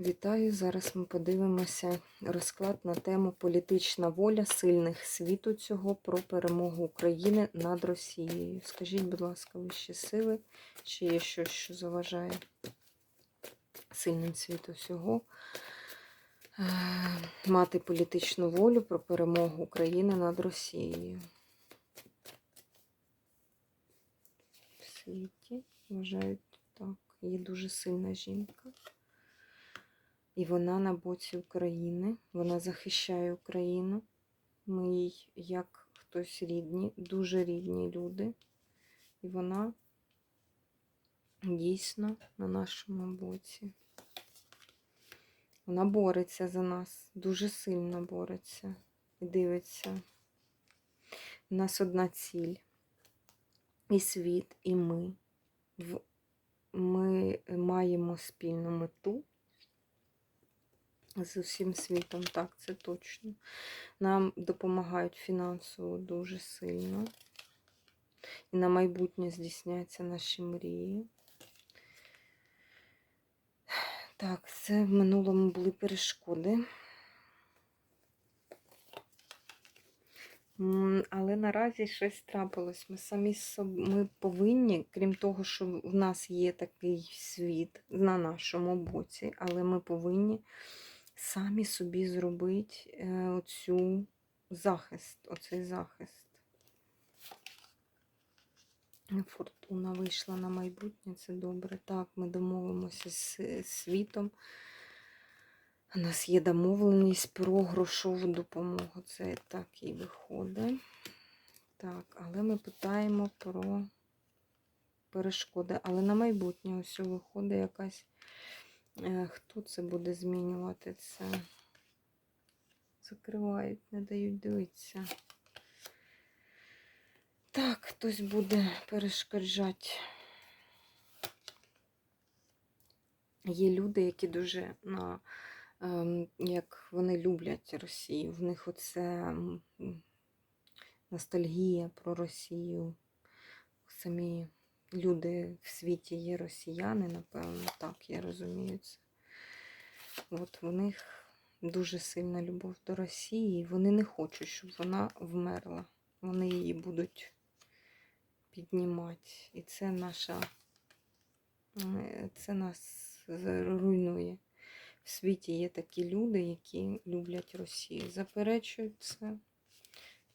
Вітаю! Зараз ми подивимося розклад на тему політична воля сильних світу цього про перемогу України над Росією. Скажіть, будь ласка, вищі сили, чи є щось, що заважає сильним світу всього е, мати політичну волю про перемогу України над Росією? В світі вважають так, є дуже сильна жінка. І вона на боці України, вона захищає Україну. Ми їй, як хтось рідні, дуже рідні люди. І вона дійсно на нашому боці. Вона бореться за нас, дуже сильно бореться і дивиться. У нас одна ціль. І світ, і ми. Ми маємо спільну мету з усім світом, так, це точно. Нам допомагають фінансово дуже сильно. І на майбутнє здійсняться наші мрії. Так, це в минулому були перешкоди. Але наразі щось трапилось. Ми самі ми повинні, крім того, що в нас є такий світ на нашому боці, але ми повинні самі собі зробити е, оцю захист, оцей захист. Фортуна вийшла на майбутнє, це добре. Так, ми домовимося з світом. У нас є домовленість про грошову допомогу. Це так і виходить. Так, але ми питаємо про перешкоди. Але на майбутнє ось виходить якась. Хто це буде змінювати це? Закривають, не дають дивитися. Так, хтось буде перешкоджати. Є люди, які дуже на, ем, як вони люблять Росію. В них оце ностальгія про Росію. Самі люди в світі є росіяни, напевно, так я розумію це. От в них дуже сильна любов до Росії. Вони не хочуть, щоб вона вмерла. Вони її будуть піднімати. І це наша, це нас руйнує. В світі є такі люди, які люблять Росію. Заперечують це.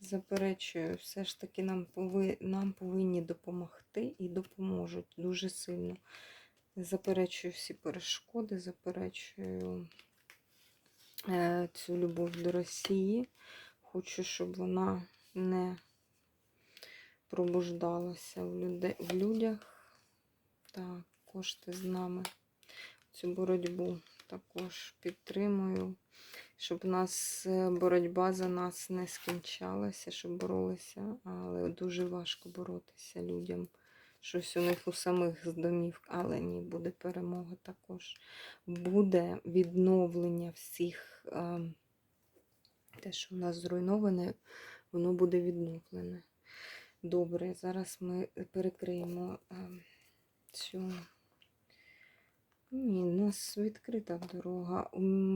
Заперечую, все ж таки нам, пови... нам повинні допомогти і допоможуть дуже сильно. Заперечую всі перешкоди, заперечую е, цю любов до Росії. Хочу, щоб вона не пробуждалася в, люде... в людях. Так, кошти з нами. Цю боротьбу також підтримую щоб у нас е, боротьба за нас не скінчалася, щоб боролися, але дуже важко боротися людям. Щось у них у самих з домів, але ні, буде перемога також. Буде відновлення всіх, е, те, що в нас зруйноване, воно буде відновлене. Добре, зараз ми перекриємо е, цю. Ні, у нас відкрита дорога.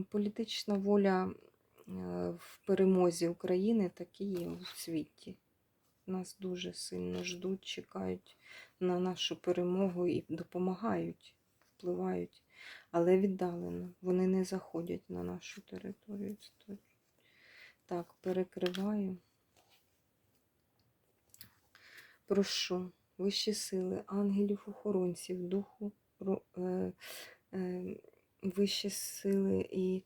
Політична воля е, в перемозі України так і є у світі. Нас дуже сильно ждуть, чекають на нашу перемогу і допомагають, впливають, але віддалено. Вони не заходять на нашу територію. Так, перекриваю. Прошу, вищі сили, ангелів-охоронців, духу вищі сили і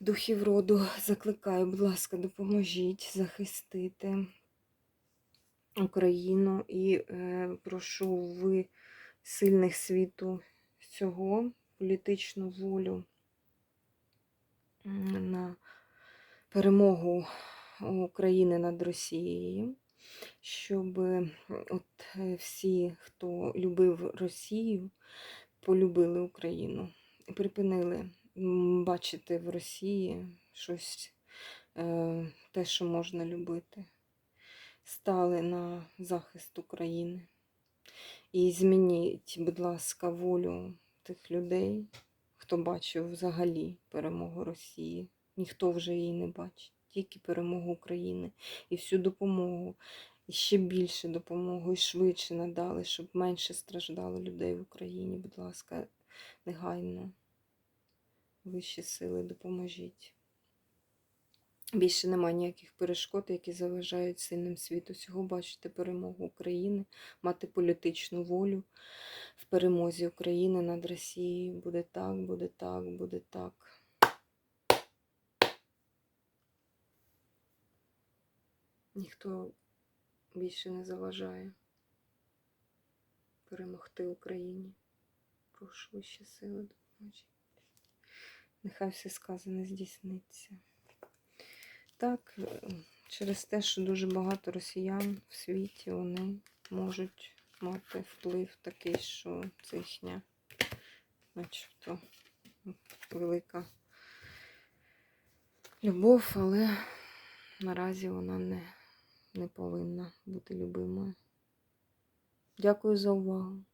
духів роду. Закликаю, будь ласка, допоможіть захистити Україну. І е, прошу ви сильних світу цього політичну волю на перемогу України над Росією, щоб от е, всі, хто любив Росію, полюбили Україну припинили бачити в Росії щось е, те, що можна любити. Стали на захист України. І змініть, будь ласка, волю тих людей, хто бачив взагалі перемогу Росії. Ніхто вже її не бачить. Тільки перемогу України і всю допомогу, і ще більше допомогу, і швидше надали, щоб менше страждало людей в Україні. Будь ласка, негайно. Вищі сили, допоможіть. Більше немає ніяких перешкод, які заважають сильним світу всього бачити перемогу України, мати політичну волю в перемозі України над Росією. Буде так, буде так, буде так. Ніхто більше не заважає перемогти Україні. Прошу вищі сили допоможіть. Нехай все сказане здійсниться. Так, е, через те, що дуже багато росіян в світі, вони можуть мати вплив такий, що це їхня, начебто, велика любов, але наразі вона не, не повинна бути любимою. Дякую за увагу.